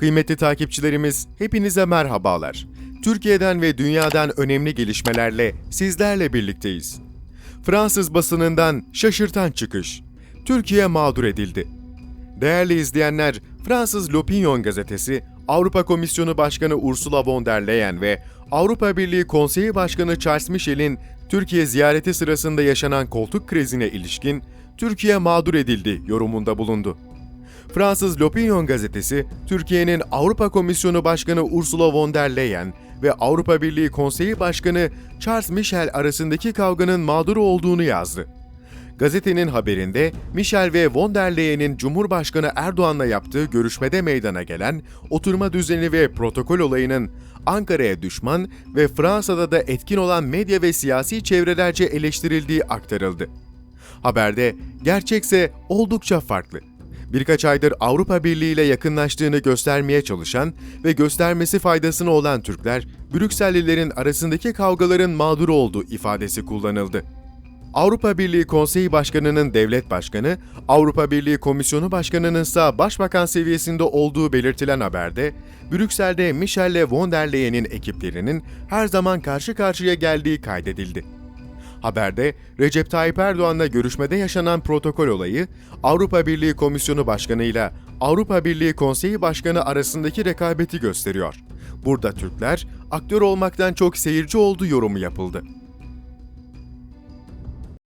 Kıymetli takipçilerimiz, hepinize merhabalar. Türkiye'den ve dünyadan önemli gelişmelerle sizlerle birlikteyiz. Fransız basınından şaşırtan çıkış. Türkiye mağdur edildi. Değerli izleyenler, Fransız L'Opinion gazetesi, Avrupa Komisyonu Başkanı Ursula von der Leyen ve Avrupa Birliği Konseyi Başkanı Charles Michel'in Türkiye ziyareti sırasında yaşanan koltuk krizine ilişkin Türkiye mağdur edildi yorumunda bulundu. Fransız L'Opinion gazetesi, Türkiye'nin Avrupa Komisyonu Başkanı Ursula von der Leyen ve Avrupa Birliği Konseyi Başkanı Charles Michel arasındaki kavganın mağduru olduğunu yazdı. Gazetenin haberinde Michel ve von der Leyen'in Cumhurbaşkanı Erdoğan'la yaptığı görüşmede meydana gelen oturma düzeni ve protokol olayının Ankara'ya düşman ve Fransa'da da etkin olan medya ve siyasi çevrelerce eleştirildiği aktarıldı. Haberde gerçekse oldukça farklı. Birkaç aydır Avrupa Birliği ile yakınlaştığını göstermeye çalışan ve göstermesi faydasına olan Türkler, Brüksellilerin arasındaki kavgaların mağduru olduğu ifadesi kullanıldı. Avrupa Birliği Konseyi Başkanı'nın devlet başkanı, Avrupa Birliği Komisyonu Başkanı'nın ise başbakan seviyesinde olduğu belirtilen haberde, Brüksel'de Michel ile von der Leyen'in ekiplerinin her zaman karşı karşıya geldiği kaydedildi. Haberde Recep Tayyip Erdoğan'la görüşmede yaşanan protokol olayı, Avrupa Birliği Komisyonu Başkanı ile Avrupa Birliği Konseyi Başkanı arasındaki rekabeti gösteriyor. Burada Türkler aktör olmaktan çok seyirci olduğu yorumu yapıldı.